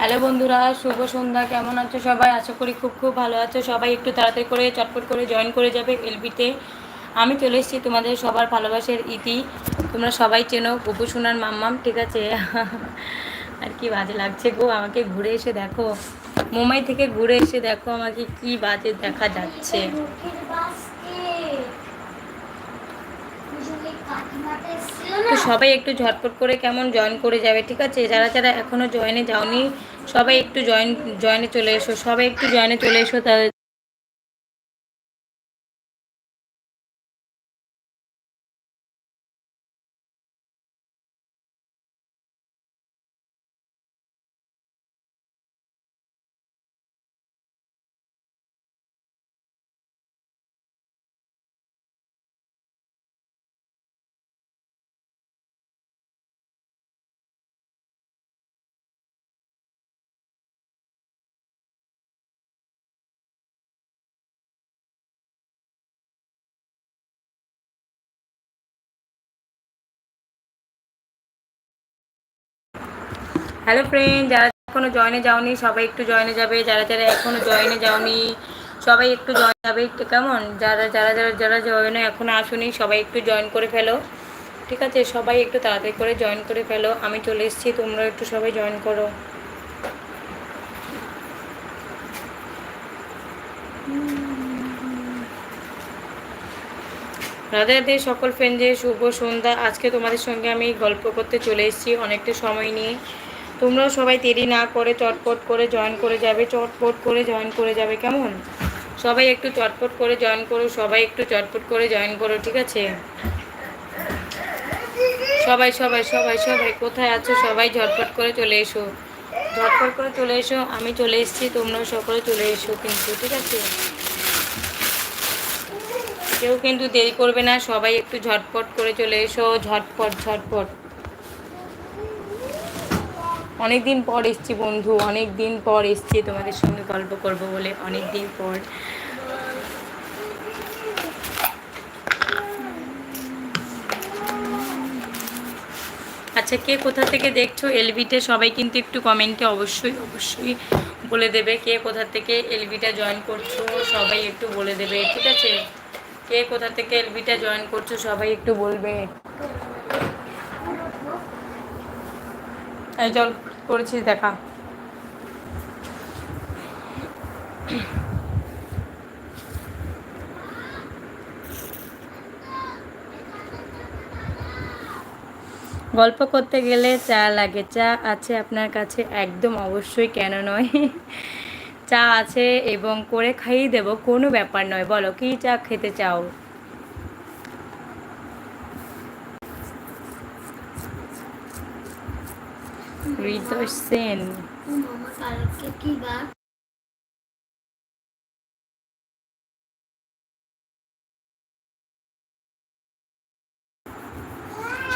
Hello বন্ধুরা, শুভ সন্ধ্যা। কেমন আছো সবাই? আশা করি খুব খুব ভালো আছো। সবাই একটু তাড়াতাড়ি করে, চটপট করে জয়েন করে যাবে এলবিতে। আমি চলে এসেছি তোমাদের সবার ভালোবাসার ইতি। তোমরা সবাই চেনো গপু সোনার মাম্মাম, ঠিক আছে? আর কি বাজে লাগছে গো, আমাকে ঘুরে এসে দেখো। মুম্বাই থেকে ঘুরে এসে দেখো আমাকে কি বাজে দেখা যাচ্ছে। তো সবাই একটু ঝটপট করে কেমন জয়েন করে যাবে, ঠিক আছে? যারা যারা এখনও জয়েনে যাওনি, সবাই একটু জয়েন জয়েনে চলে এসো। সবাই একটু জয়েনে চলে এসো তাদের হ্যালো ফ্রেন্ড যারা এখনও জয়েনে যাওনি, সবাই একটু জয়েনে যাবে। যারা যারা এখনও জয়েনে যাওনি, সবাই একটু জয়েন যাবে। কেমন? যারা যারা যারা যারা জয়েনে এখনও আসুনি, সবাই একটু জয়েন করে ফেলো। ঠিক আছে? সবাই একটু তাড়াতাড়ি করে জয়েন করে ফেলো। আমি চলে এসেছি, তোমরা একটু সবাই জয়েন করো। রাধে রাধে সকল ফ্রেন্ডদের শুভ সন্ধ্যা। আজকে তোমাদের সঙ্গে আমি গল্প করতে চলে এসেছি অনেকটা সময় নিয়ে। তোমরাও সবাই দেরি না করে চটপট করে জয়েন করে যাবে, চটপট করে জয়েন করে যাবে, কেমন? সবাই একটু চটপট করে জয়েন করো, সবাই একটু চটপট করে জয়েন করো, ঠিক আছে? সবাই সবাই সবাই সবাই, কোথায় আছো? সবাই ঝটপট করে চলে এসো। ঝটপট করে চলে এসো, আমি চলে এসেছি, তোমরাও সকলে চলে এসো কিন্তু, ঠিক আছে? কেউ কিন্তু দেরি করবে না, সবাই একটু ঝটপট করে চলে এসো, ঝটপট ঝটপট। অনেক দিন পর এসছি বন্ধু অনেক দিন পর এসছি তোমাদের সঙ্গে গল্প করব বলে অনেক দিন পর। আচ্ছা কে কোথা থেকে দেখছ এলবিতে সবাই কিন্তু একটু কমেন্টে অবশ্যই অবশ্যই বলে দেবে কে কোথা থেকে এলবিটা জয়েন করছ, সবাই একটু বলে দেবে, ঠিক আছে? কে কোথা থেকে এলবিটা জয়েন করছ, সবাই একটু বলবে। এই চল করেছিস দেখা। গল্প করতে গেলে চা লাগে। চা আছে আপনার কাছে? একদম অবশ্যই, কেন নয়? চা আছে এবং করে খাইয়ে দেব, কোনো ব্যাপার নয়। বলো, কি চা খেতে চাও? হৃদয় সেন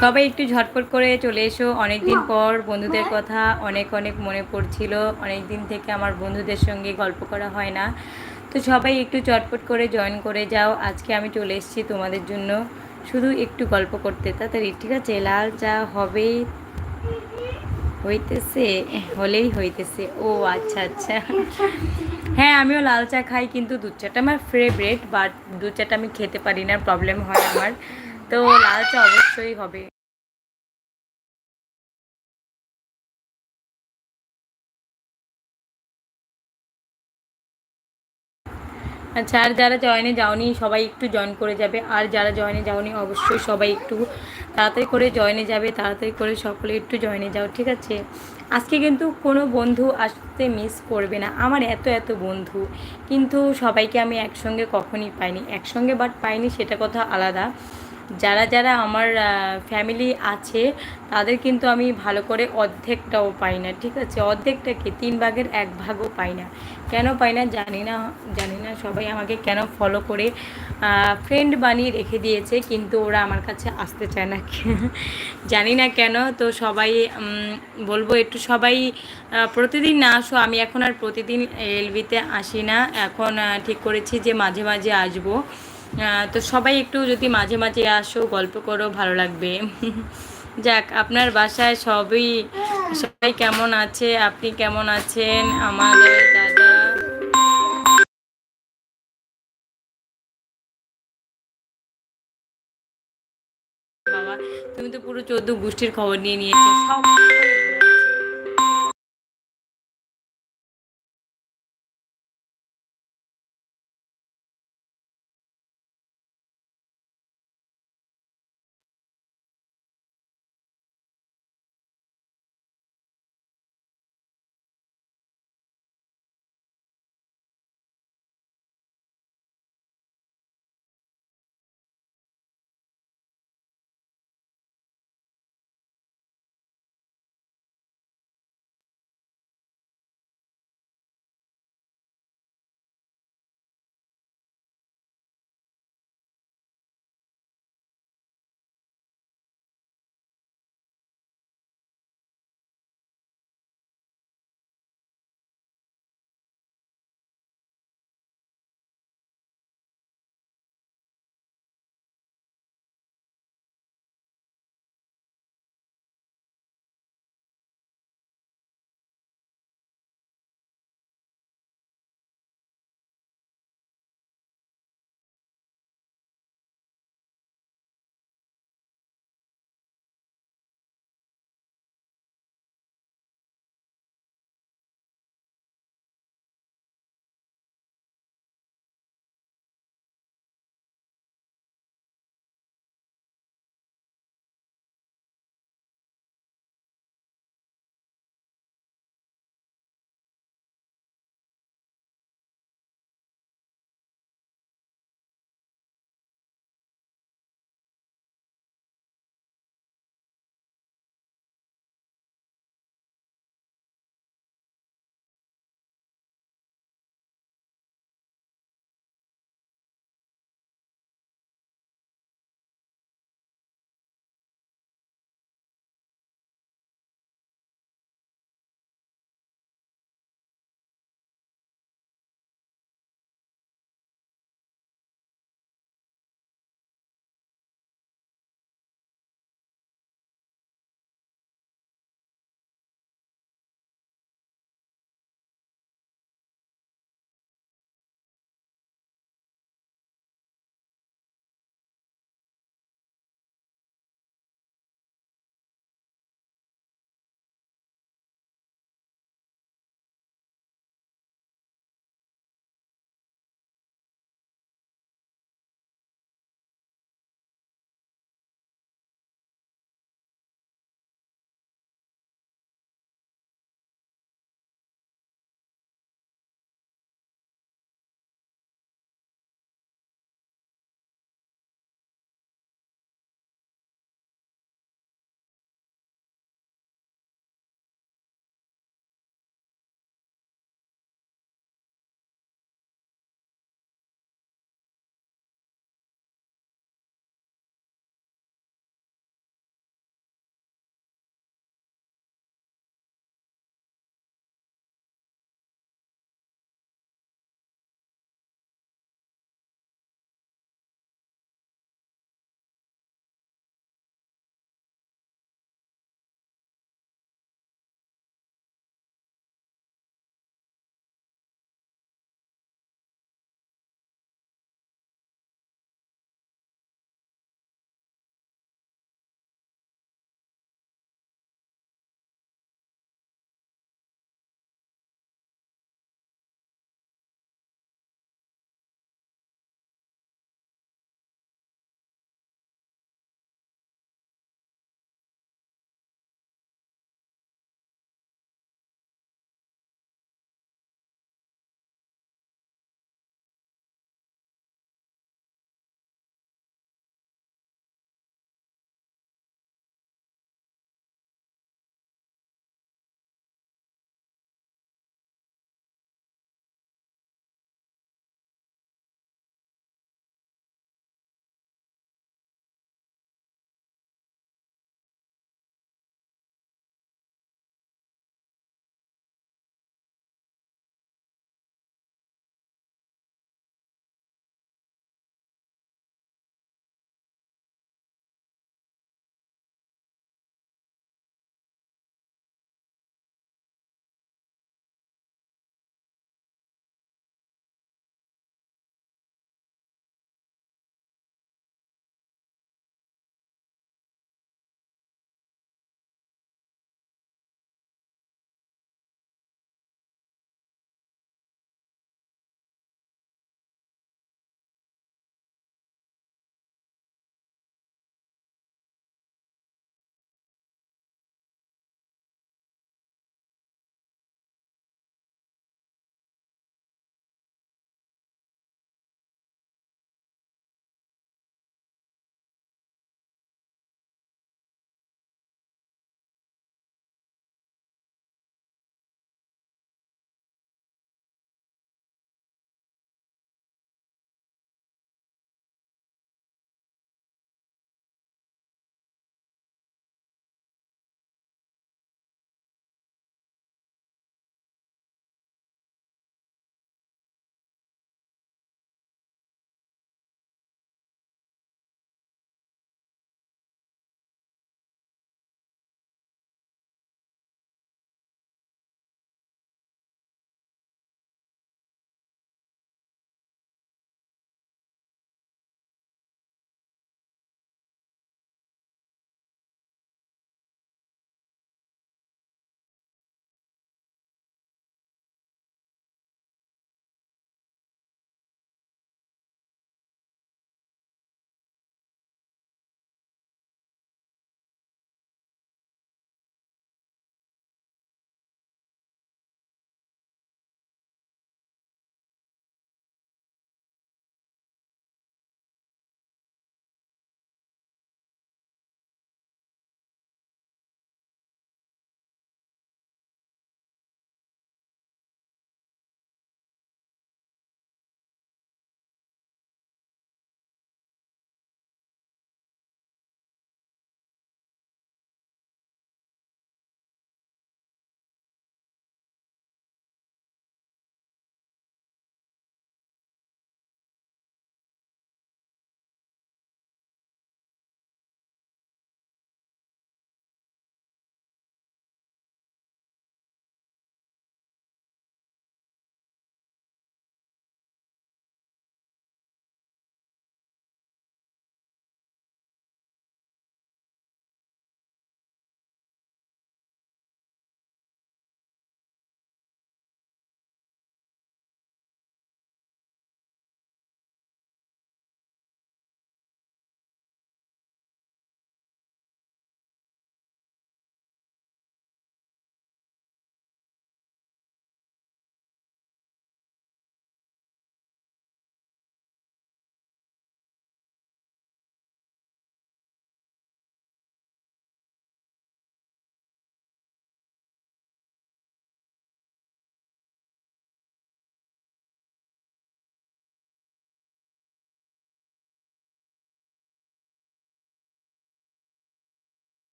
সবাই একটু ঝটপট করে চলে এসো। অনেক দিন পর বন্ধুদের কথা অনেক অনেক মনে পড়ছিল। অনেক দিন থেকে আমার বন্ধুদের সঙ্গে গল্প করা হয় না। তো সবাই একটু চটপট করে জয়েন করে যাও। আজকে আমি চলে এসেছি তোমাদের জন্য। শুধু একটু গল্প করতে। তাড়াতাড়ি, ঠিক আছে? লাল চা হবেই হইতেছে, হলেই হইতেছে। ও আচ্ছা আচ্ছা। হ্যাঁ আমিও লাল চা খাই, কিন্তু দুধ চাটা আমার ফেভারেট বাট দুধ চাটা আমি খেতে পারি না প্রবলেম হয় আমার। তো লাল চা অবশ্যই হবে। আচ্ছা আর যারা জয়েনে যাওনি, সবাই একটু জয়েন করে যাবে। আর যারা জয়েনে যাওনি, অবশ্যই সবাই একটু তাড়াতাড়ি করে জয়েনে যাবে, তাড়াতাড়ি করে সকলে একটু জয়েনে যাও, ঠিক আছে? আজকে কিন্তু কোনো বন্ধু আসতে মিস করবে না। আমার এত এত বন্ধু, কিন্তু সবাইকে আমি একসঙ্গে কখনই পাইনি। একসঙ্গে বাট পাইনি, সেটা কথা আলাদা। যারা যারা আমার ফ্যামিলি আছে, তাদের কিন্তু আমি ভালো করে অর্ধেকটাও পাই না, ঠিক আছে? অর্ধেকটা কি তিন ভাগের এক ভাগও পাই না। কেন পাই না জানি না জানি না। সবাই আমাকে কেন ফলো করে ফ্রেন্ড বানিয়ে রেখে দিয়েছে, কিন্তু ওরা আমার কাছে আসতে চায় না। জানি না কেন, তো সবাই বলব একটু সবাই প্রতিদিন না আসো, আমি এখন আর প্রতিদিন এলবিতে আসি না। এখন ঠিক করেছি যে মাঝে মাঝে আসব। তো সবাই একটু যদি মাঝে মাঝে আসো, গল্প করো, ভালো লাগবে। যাক, আপনার বাসায় সবই, সবাই কেমন আছে? আপনি কেমন আছেন? আমাদের দাদা তুমি তো পুরো চোদ্দ গোষ্ঠীর খবর নিয়ে নিয়েছো। সব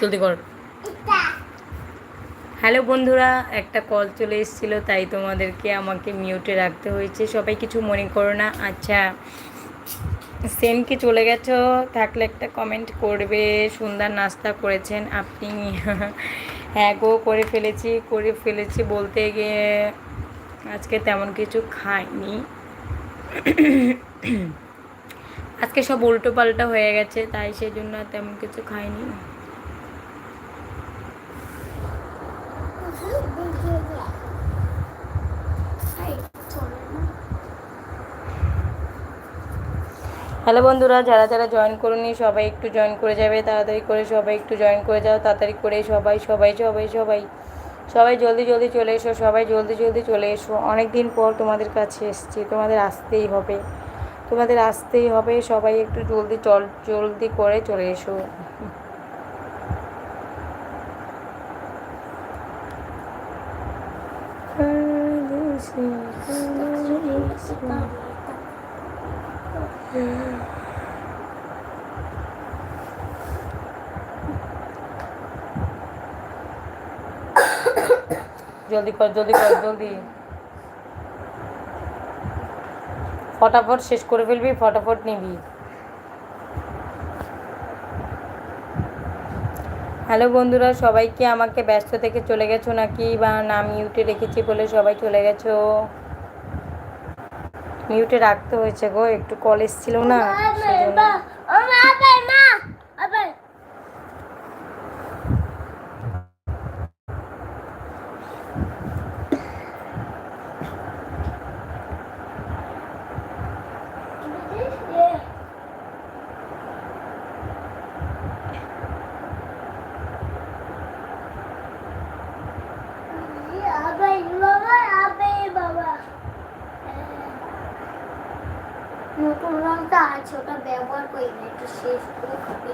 জলদি কর। হ্যালো বন্ধুরা একটা কল চলে এসেছিল তাই তোমাদেরকে আমাকে মিউটে রাখতে হয়েছে। সবাই কিছু মনে করো না। আচ্ছা সেন কি চলে গেছো থাকলে একটা কমেন্ট করবে। সুন্দর নাস্তা করেছেন আপনি। হ্যাঁ গো করে ফেলেছি করে ফেলেছি বলতে গিয়ে আজকে তেমন কিছু খাইনি। আজকে সব উল্টো পাল্টা হয়ে গেছে তাই সেই জন্য আর তেমন কিছু খাইনি। হ্যালো বন্ধুরা, যারা যারা জয়েন করুনি, সবাই একটু জয়েন করে যাবে, তাড়াতাড়ি করে সবাই একটু জয়েন করে যাও, তাড়াতাড়ি করে সবাই সবাই সবাই সবাই সবাই জলদি জলদি চলে এসো, সবাই জলদি জলদি চলে এসো। অনেক দিন পর তোমাদের কাছে এসছি, তোমাদের আসতেই হবে, তোমাদের আসতেই হবে, সবাই একটু জলদি চল, জলদি করে চলে এসো। জলদি কর জলদি কর জলদি। ফটাফট শেষ করে ফেলবি ফটাফট নিবি। হ্যালো বন্ধুরা সবাই কি আমাকে ব্যস্ত থেকে চলে গেছো নাকি? বা না মিউটে রেখেছি বলে সবাই চলে গেছো? মিউটে রাখতে হয়েছে গো একটু কল এসেছিল না সেজন্য ব্যবহার করি না একটু শেষ করে খাবি।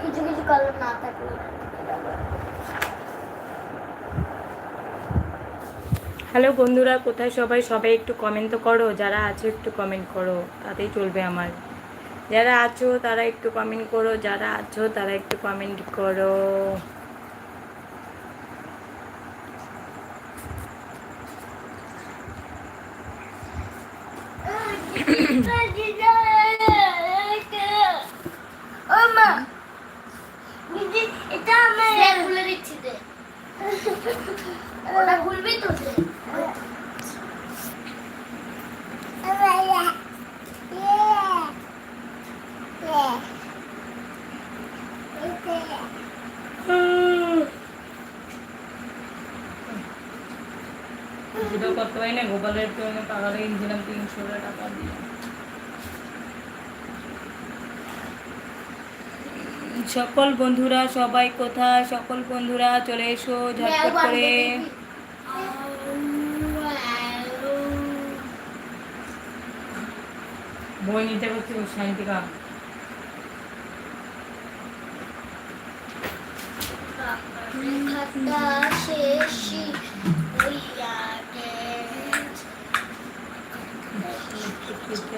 কিছু কিছু কালার না থাকলে হ্যালো বন্ধুরা, কোথায় সবাই? সবাই একটু কমেন্ট তো করো, যারা আছো একটু কমেন্ট করো, তাতেই চলবে আমার। যারা আছো তারা একটু কমেন্ট করো, যারা আছো তারা একটু কমেন্ট করো ওমা দিদি এটা আমার খুলে দিচ্ছি দে ওটা খুলবি তো দে ভিডিও করতে পারি না গোপালের তো আমি টাকা দিয়ে কিনছিলাম তিনশো টাকা দিয়ে সকল বন্ধুরা সবাই কোথায়? সকল বন্ধুরা চলে এসো ঝটপট করে। বই নিতে শান্তিকা শেষ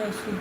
বেশি